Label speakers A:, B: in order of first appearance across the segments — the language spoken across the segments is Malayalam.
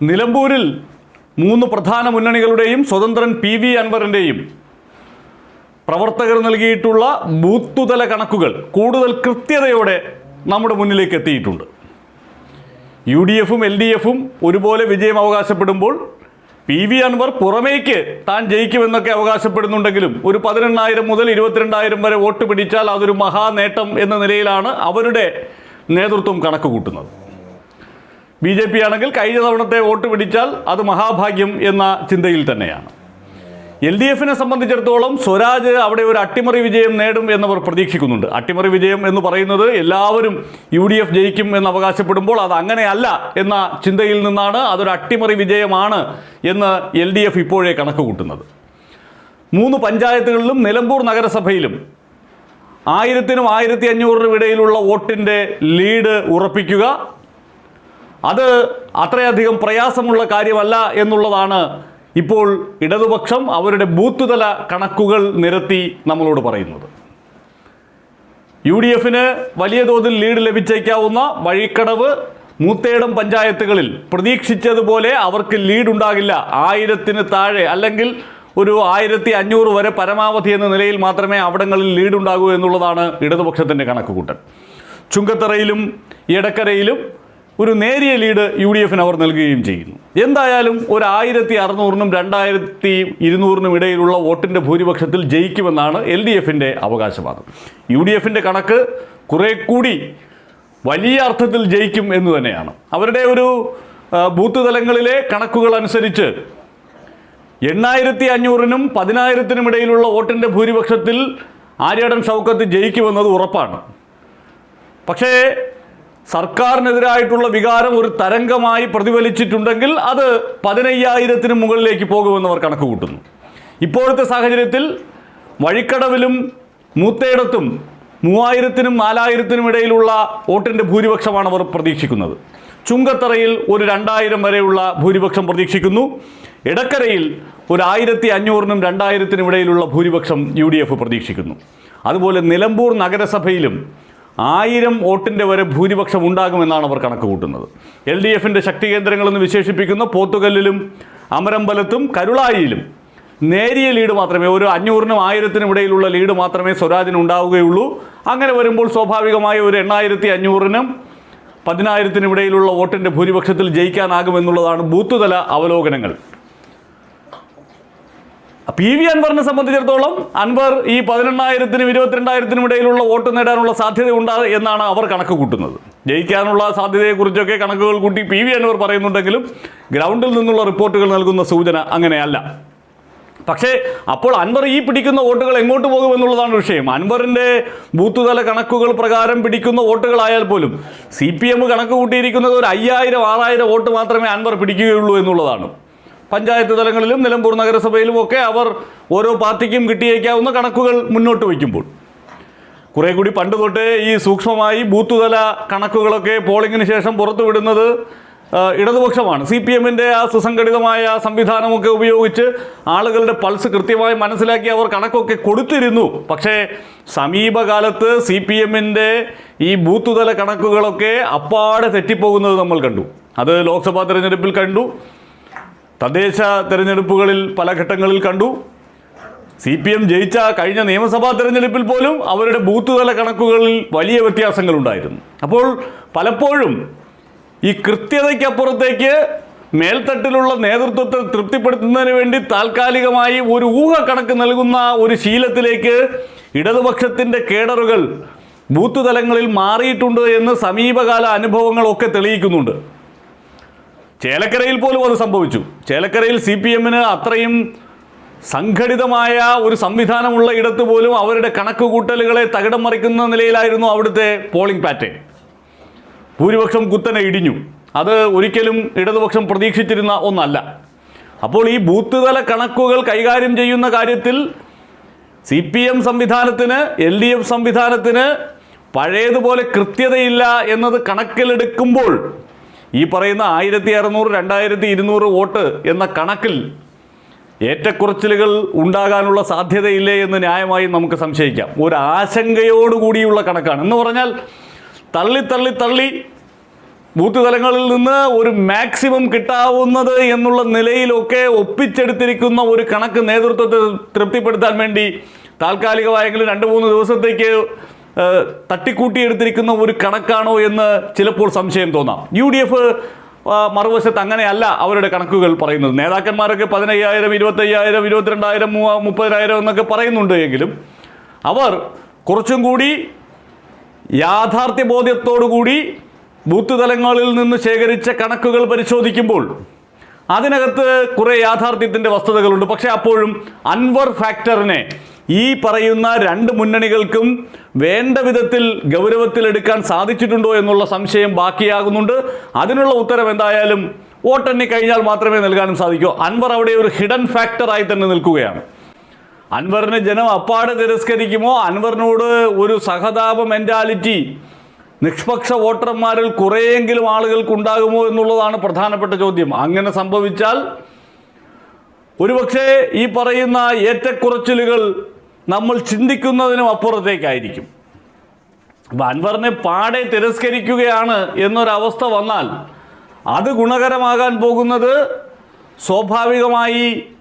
A: നിലമ്പൂരിൽ മൂന്ന് പ്രധാന മുന്നണികളുടെയും സ്വതന്ത്രൻ പി വി അൻവറിന്റെയും പ്രവർത്തകർ നൽകിയിട്ടുള്ള ബൂത്തുതല കണക്കുകൾ കൂടുതൽ കൃത്യതയോടെ നമ്മുടെ മുന്നിലേക്ക് എത്തിയിട്ടുണ്ട്. യു ഡി എഫും എൽ ഡി എഫും ഒരുപോലെ വിജയം അവകാശപ്പെടുമ്പോൾ പി വി അൻവർ പുറമേക്ക് താൻ ജയിക്കുമെന്നൊക്കെ അവകാശപ്പെടുന്നുണ്ടെങ്കിലും ഒരു പതിനെണ്ണായിരം മുതൽ ഇരുപത്തിരണ്ടായിരം വരെ വോട്ട് പിടിച്ചാൽ അതൊരു മഹാനേട്ടം എന്ന നിലയിലാണ് അവരുടെ നേതൃത്വം കണക്ക് കൂട്ടുന്നത് ബി ജെ പി ആണെങ്കിൽ കഴിഞ്ഞ തവണത്തെ വോട്ട് പിടിച്ചാൽ അത് മഹാഭാഗ്യം എന്ന ചിന്തയിൽ തന്നെയാണ്. എൽ ഡി എഫിനെ സംബന്ധിച്ചിടത്തോളം സ്വരാജ് അവിടെ ഒരു അട്ടിമറി വിജയം നേടും എന്നവർ പ്രതീക്ഷിക്കുന്നുണ്ട്. അട്ടിമറി വിജയം എന്ന് പറയുന്നത് എല്ലാവരും യു ഡി എഫ് ജയിക്കും എന്ന് അവകാശപ്പെടുമ്പോൾ അത് അങ്ങനെയല്ല എന്ന ചിന്തയിൽ നിന്നാണ് അതൊരു അട്ടിമറി വിജയമാണ് എന്ന് എൽ ഡി എഫ് ഇപ്പോഴേ കണക്ക് കൂട്ടുന്നത്. മൂന്ന് പഞ്ചായത്തുകളിലും നിലമ്പൂർ നഗരസഭയിലും ആയിരത്തിനും ആയിരത്തി അഞ്ഞൂറിനും ഇടയിലുള്ള വോട്ടിന്റെ ലീഡ് ഉറപ്പിക്കുക അത് അത്രയധികം പ്രയാസമുള്ള കാര്യമല്ല എന്നുള്ളതാണ് ഇപ്പോൾ ഇടതുപക്ഷം അവരുടെ ബൂത്ത് തല കണക്കുകൾ നിരത്തി നമ്മളോട് പറയുന്നത്. യു ഡി എഫിന് വലിയ തോതിൽ ലീഡ് ലഭിച്ചേക്കാവുന്ന വഴിക്കടവ് മൂത്തേടം പഞ്ചായത്തുകളിൽ പ്രതീക്ഷിച്ചതുപോലെ അവർക്ക് ലീഡ് ഉണ്ടാകില്ല ആയിരത്തിന് താഴെ അല്ലെങ്കിൽ ഒരു ആയിരത്തി അഞ്ഞൂറ് വരെ പരമാവധി എന്ന നിലയിൽ മാത്രമേ അവിടങ്ങളിൽ ലീഡ് ഉണ്ടാകൂ എന്നുള്ളതാണ് ഇടതുപക്ഷത്തിന്റെ കണക്കുകൂട്ടൽ. ചുങ്കത്തറയിലും എടക്കരയിലും ഒരു നേരിയ ലീഡ് യു ഡി എഫിന് അവർ നൽകുകയും ചെയ്യുന്നു. എന്തായാലും ഒരു ആയിരത്തി അറുന്നൂറിനും രണ്ടായിരത്തി ഇരുന്നൂറിനും ഇടയിലുള്ള വോട്ടിന്റെ ഭൂരിപക്ഷത്തിൽ ജയിക്കുമെന്നാണ് എൽ ഡി എഫിന്റെ അവകാശവാദം. യു ഡി എഫിന്റെ കണക്ക് കുറേ കൂടി വലിയ അർത്ഥത്തിൽ ജയിക്കും എന്ന് തന്നെയാണ്. അവരുടെ ഒരു ബൂത്ത് തലങ്ങളിലെ കണക്കുകൾ അനുസരിച്ച് എണ്ണായിരത്തി അഞ്ഞൂറിനും പതിനായിരത്തിനും ഇടയിലുള്ള വോട്ടിന്റെ ഭൂരിപക്ഷത്തിൽ ആര്യാടൻ ഷൗക്കത്ത് ജയിക്കുമെന്നത് ഉറപ്പാണ്. പക്ഷേ സർക്കാരിനെതിരായിട്ടുള്ള വികാരം ഒരു തരംഗമായി പ്രതിഫലിച്ചിട്ടുണ്ടെങ്കിൽ അത് പതിനയ്യായിരത്തിന് മുകളിലേക്ക് പോകുമെന്ന് അവർ കണക്ക് കൂട്ടുന്നു ഇപ്പോഴത്തെ സാഹചര്യത്തിൽ വഴിക്കടവിലും മൂത്തേടത്തും മൂവായിരത്തിനും നാലായിരത്തിനും ഇടയിലുള്ള വോട്ടിന്റെ ഭൂരിപക്ഷമാണ് അവർ പ്രതീക്ഷിക്കുന്നത്. ചുങ്കത്തറയിൽ ഒരു രണ്ടായിരം വരെയുള്ള ഭൂരിപക്ഷം പ്രതീക്ഷിക്കുന്നു. ഇടക്കരയിൽ ഒരു ആയിരത്തി അഞ്ഞൂറിനും രണ്ടായിരത്തിനും ഇടയിലുള്ള ഭൂരിപക്ഷം യു പ്രതീക്ഷിക്കുന്നു. അതുപോലെ നിലമ്പൂർ നഗരസഭയിലും ആയിരം വോട്ടിന്റെ വരെ ഭൂരിപക്ഷം ഉണ്ടാകുമെന്നാണ് അവർ കണക്ക് കൂട്ടുന്നത് എൽ ഡി എഫിന്റെ ശക്തി കേന്ദ്രങ്ങളെന്ന് വിശേഷിപ്പിക്കുന്ന. പോത്തുകല്ലിലും അമരമ്പലത്തും കരുളായിയിലും. നേരിയ ലീഡ് മാത്രമേ ഒരു അഞ്ഞൂറിനും ആയിരത്തിനും ഇടയിലുള്ള ലീഡ് മാത്രമേ സ്വരാജിന് ഉണ്ടാവുകയുള്ളൂ. അങ്ങനെ വരുമ്പോൾ സ്വാഭാവികമായ ഒരു എണ്ണായിരത്തി അഞ്ഞൂറിനും പതിനായിരത്തിനും ഇടയിലുള്ള വോട്ടിന്റെ ഭൂരിപക്ഷത്തിൽ ജയിക്കാനാകുമെന്നുള്ളതാണ് ബൂത്തുതല അവലോകനങ്ങൾ. പി വി അൻവറിനെ സംബന്ധിച്ചിടത്തോളം അൻവർ ഈ പതിനെണ്ണായിരത്തിനും ഇരുപത്തിരണ്ടായിരത്തിനും ഇടയിലുള്ള വോട്ട് നേടാനുള്ള സാധ്യത സാധ്യതയുണ്ട് എന്നാണ് അവർ കണക്ക് കൂട്ടുന്നത്. ജയിക്കാനുള്ള സാധ്യതയെക്കുറിച്ചൊക്കെ കണക്കുകൾ കൂട്ടി പി വി അൻവർ പറയുന്നുണ്ടെങ്കിലും ഗ്രൗണ്ടിൽ നിന്നുള്ള റിപ്പോർട്ടുകൾ നൽകുന്ന സൂചന അങ്ങനെയല്ല. പക്ഷേ അപ്പോൾ അൻവർ ഈ പിടിക്കുന്ന വോട്ടുകൾ എങ്ങോട്ട് പോകുമെന്നുള്ളതാണ് വിഷയം. അൻവറിന്റെ ബൂത്തുതല കണക്കുകൾ പ്രകാരം പിടിക്കുന്ന വോട്ടുകളായാൽ പോലും സി പി എം കണക്ക് കൂട്ടിയിരിക്കുന്നത് ഒരു അയ്യായിരം ആറായിരം വോട്ട് മാത്രമേ അൻവർ പിടിക്കുകയുള്ളൂ എന്നുള്ളതാണ്. പഞ്ചായത്ത് തലങ്ങളിലും നിലമ്പൂർ നഗരസഭയിലും ഒക്കെ അവർ ഓരോ പാർട്ടിക്കും കിട്ടിയേക്കാവുന്ന കണക്കുകൾ മുന്നോട്ട് വയ്ക്കുമ്പോൾ. കുറേ കൂടി പണ്ട് തൊട്ടേ ഈ സൂക്ഷ്മമായി ബൂത്ത് തല കണക്കുകളൊക്കെ പോളിംഗിന് ശേഷം പുറത്തുവിടുന്നത് ഇടതുപക്ഷമാണ്. സി പി എമ്മിന്റെ ആ സുസംഘടിതമായ സംവിധാനമൊക്കെ ഉപയോഗിച്ച് ആളുകളുടെ പൾസ് കൃത്യമായി മനസ്സിലാക്കി അവർ കണക്കൊക്കെ കൊടുത്തിരുന്നു. പക്ഷേ സമീപകാലത്ത് സി പി എമ്മിന്റെ ഈ ബൂത്തുതല കണക്കുകളൊക്കെ അപ്പാടെ തെറ്റിപ്പോകുന്നത് നമ്മൾ കണ്ടു. അത് ലോക്സഭാ തിരഞ്ഞെടുപ്പിൽ കണ്ടു. തദ്ദേശ തെരഞ്ഞെടുപ്പുകളിൽ പല ഘട്ടങ്ങളിൽ കണ്ടു. സി പി എം ജയിച്ച കഴിഞ്ഞ നിയമസഭാ തെരഞ്ഞെടുപ്പിൽ പോലും അവരുടെ ബൂത്ത് തല കണക്കുകളിൽ വലിയ വ്യത്യാസങ്ങളുണ്ടായിരുന്നു. അപ്പോൾ പലപ്പോഴും ഈ കൃത്യതയ്ക്കപ്പുറത്തേക്ക് മേൽത്തട്ടിലുള്ള നേതൃത്വത്തെ തൃപ്തിപ്പെടുത്തുന്നതിന് വേണ്ടി താൽക്കാലികമായി ഒരു ഊഹ കണക്ക് നൽകുന്ന ഒരു ശീലത്തിലേക്ക് ഇടതുപക്ഷത്തിന്റെ കേഡറുകൾ ബൂത്ത് തലങ്ങളിൽ മാറിയിട്ടുണ്ട് എന്ന് സമീപകാല അനുഭവങ്ങളൊക്കെ തെളിയിക്കുന്നുണ്ട്. ചേലക്കരയിൽ പോലും അത് സംഭവിച്ചു. ചേലക്കരയിൽ സി പി എമ്മിന് അത്രയും സംഘടിതമായ ഒരു സംവിധാനമുള്ള ഇടത്ത് പോലും അവരുടെ കണക്ക് കൂട്ടലുകളെ തകിടം മറിക്കുന്ന നിലയിലായിരുന്നു അവിടുത്തെ പോളിംഗ് പാറ്റേൺ ഭൂരിപക്ഷം കുത്തനെ ഇടിഞ്ഞു. അത് ഒരിക്കലും ഇടതുപക്ഷം പ്രതീക്ഷിച്ചിരുന്ന ഒന്നല്ല. അപ്പോൾ ഈ ബൂത്ത് തല കണക്കുകൾ കൈകാര്യം ചെയ്യുന്ന കാര്യത്തിൽ സി പി എം സംവിധാനത്തിന് എൽ ഡി എഫ് സംവിധാനത്തിന് പഴയതുപോലെ കൃത്യതയില്ല എന്നത് കണക്കിലെടുക്കുമ്പോൾ ഈ പറയുന്ന ആയിരത്തി അറുന്നൂറ് രണ്ടായിരത്തി ഇരുന്നൂറ് വോട്ട് എന്ന കണക്കിൽ ഏറ്റക്കുറച്ചിലുകൾ ഉണ്ടാകാനുള്ള സാധ്യതയില്ലേ എന്ന് ന്യായമായി നമുക്ക് സംശയിക്കാം. ഒരു ആശങ്കയോടുകൂടിയുള്ള കണക്കാണ്. എന്ന് പറഞ്ഞാൽ തള്ളി തള്ളി തള്ളി ബൂത്ത് തലങ്ങളിൽ നിന്ന് ഒരു മാക്സിമം കിട്ടാവുന്നത് എന്നുള്ള നിലയിലൊക്കെ ഒപ്പിച്ചെടുത്തിരിക്കുന്ന ഒരു കണക്ക് നേതൃത്വത്തെ തൃപ്തിപ്പെടുത്താൻ വേണ്ടി താൽക്കാലികമായെങ്കിലും രണ്ട് മൂന്ന് ദിവസത്തേക്ക് തട്ടിക്കൂട്ടിയെടുത്തിരിക്കുന്ന ഒരു കണക്കാണോ എന്ന് ചിലപ്പോൾ സംശയം തോന്നാം. യു ഡി എഫ് മറുവശത്ത് അങ്ങനെയല്ല അവരുടെ കണക്കുകൾ പറയുന്നത്. നേതാക്കന്മാരൊക്കെ പതിനയ്യായിരം ഇരുപത്തയ്യായിരം ഇരുപത്തിരണ്ടായിരം മൂവ- മുപ്പതിനായിരം എന്നൊക്കെ പറയുന്നുണ്ട് എങ്കിലും അവർ കുറച്ചും കൂടി യാഥാർത്ഥ്യ ബോധ്യത്തോടുകൂടി ബൂത്ത് തലങ്ങളിൽ നിന്ന് ശേഖരിച്ച കണക്കുകൾ പരിശോധിക്കുമ്പോൾ അതിനകത്ത് കുറേ യാഥാർത്ഥ്യത്തിന്റെ വസ്തുതകളുണ്ട്. പക്ഷേ അപ്പോഴും അൻവർ ഫാക്ടറിനെ ഈ പറയുന്ന രണ്ട് മുന്നണികൾക്കും വേണ്ട വിധത്തിൽ ഗൗരവത്തിലെടുക്കാൻ സാധിച്ചിട്ടുണ്ടോ എന്നുള്ള സംശയം ബാക്കിയാകുന്നുണ്ട്. അതിനുള്ള ഉത്തരം എന്തായാലും വോട്ടെണ്ണി കഴിഞ്ഞാൽ മാത്രമേ നൽകാനും സാധിക്കൂ. അൻവർ അവിടെ ഒരു ഹിഡൻ ഫാക്ടറായി തന്നെ നിൽക്കുകയാണ്. അൻവറിനെ ജനം അപ്പാടെ തിരസ്കരിക്കുമോ? അൻവറിനോട് ഒരു സഹതാപ മെന്റാലിറ്റി നിഷ്പക്ഷ വോട്ടർമാരിൽ കുറേയെങ്കിലും ആളുകൾക്ക് ഉണ്ടാകുമോ എന്നുള്ളതാണ് പ്രധാനപ്പെട്ട ചോദ്യം. അങ്ങനെ സംഭവിച്ചാൽ ഒരുപക്ഷെ ഈ പറയുന്ന ഏറ്റക്കുറച്ചിലുകൾ നമ്മൾ ചിന്തിക്കുന്നതിനും അപ്പുറത്തേക്കായിരിക്കും. അപ്പം അൻവറിനെ പാടെ തിരസ്കരിക്കുകയാണ് എന്നൊരവസ്ഥ വന്നാൽ അത് ഗുണകരമാകാൻ പോകുന്നത് സ്വാഭാവികമായി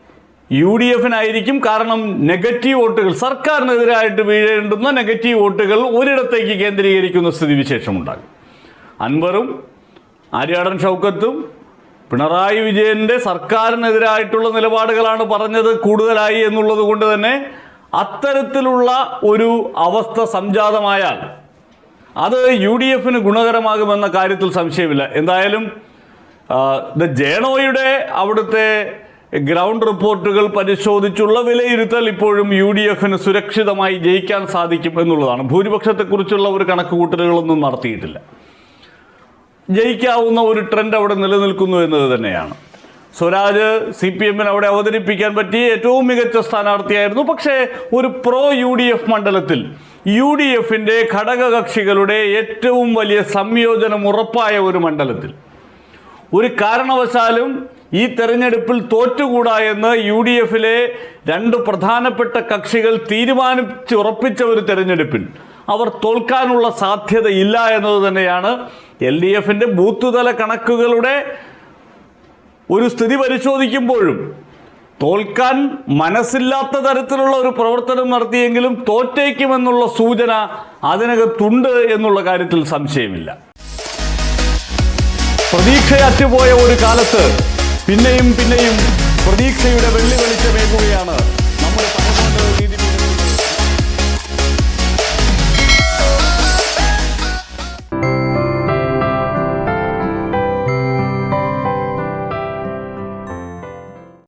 A: യു ഡി എഫിനായിരിക്കും കാരണം നെഗറ്റീവ് വോട്ടുകൾ. സർക്കാരിനെതിരായിട്ട് വീഴേണ്ടുന്ന നെഗറ്റീവ് വോട്ടുകൾ ഒരിടത്തേക്ക് കേന്ദ്രീകരിക്കുന്ന സ്ഥിതിവിശേഷമുണ്ടാകും. അൻവറും ആര്യാടൻ ഷൗക്കത്തും പിണറായി വിജയന്റെ സർക്കാരിനെതിരായിട്ടുള്ള നിലപാടുകളാണ് പറഞ്ഞത് കൂടുതലായി എന്നുള്ളത് കൊണ്ട് തന്നെ അത്തരത്തിലുള്ള ഒരു അവസ്ഥ സംജാതമായാൽ അത് യു ഡി എഫിന് ഗുണകരമാകുമെന്ന കാര്യത്തിൽ സംശയമില്ല. എന്തായാലും ദ ജേണോയുടെ അവിടുത്തെ ഗ്രൗണ്ട് റിപ്പോർട്ടുകൾ പരിശോധിച്ചുള്ള വിലയിരുത്തൽ ഇപ്പോഴും യു ഡി എഫിന് സുരക്ഷിതമായി ജയിക്കാൻ സാധിക്കും എന്നുള്ളതാണ്. ഭൂരിപക്ഷത്തെക്കുറിച്ചുള്ള ഒരു കണക്കുകൂട്ടലുകളൊന്നും നടത്തിയിട്ടില്ല. ജയിക്കാവുന്ന ഒരു ട്രെൻഡ് അവിടെ നിലനിൽക്കുന്നു എന്നത് തന്നെയാണ്. സ്വരാജ് സി പി എമ്മിന് അവിടെ അവതരിപ്പിക്കാൻ പറ്റിയ ഏറ്റവും മികച്ച സ്ഥാനാർത്ഥിയായിരുന്നു. പക്ഷേ ഒരു പ്രോ യു ഡി എഫ് മണ്ഡലത്തിൽ യു ഡി എഫിന്റെ ഘടകകക്ഷികളുടെ ഏറ്റവും വലിയ സംയോജനം ഉറപ്പായ ഒരു മണ്ഡലത്തിൽ. ഒരു കാരണവശാലും ഈ തെരഞ്ഞെടുപ്പിൽ തോറ്റുകൂടാ എന്ന് യു ഡി എഫിലെ രണ്ട് പ്രധാനപ്പെട്ട കക്ഷികൾ തീരുമാനിച്ചുറപ്പിച്ച ഒരു തെരഞ്ഞെടുപ്പിൽ അവർ തോൽക്കാനുള്ള സാധ്യതയില്ല എന്നത് തന്നെയാണ് എൽ ഡി എഫിന്റെ ബൂത്തുതല കണക്കുകളുടെ ഒരു സ്ഥിതി പരിശോധിക്കുമ്പോഴും തോൽക്കാൻ മനസ്സില്ലാത്ത തരത്തിലുള്ള ഒരു പ്രവർത്തനം നടത്തിയെങ്കിലും തോറ്റേക്കുമെന്നുള്ള സൂചന അതിനകത്തുണ്ട് എന്നുള്ള കാര്യത്തിൽ സംശയമില്ല. പ്രതീക്ഷയറ്റുപോയ ഒരു കാലത്ത് പിന്നെയും പിന്നെയും പ്രതീക്ഷയുടെ വെള്ളി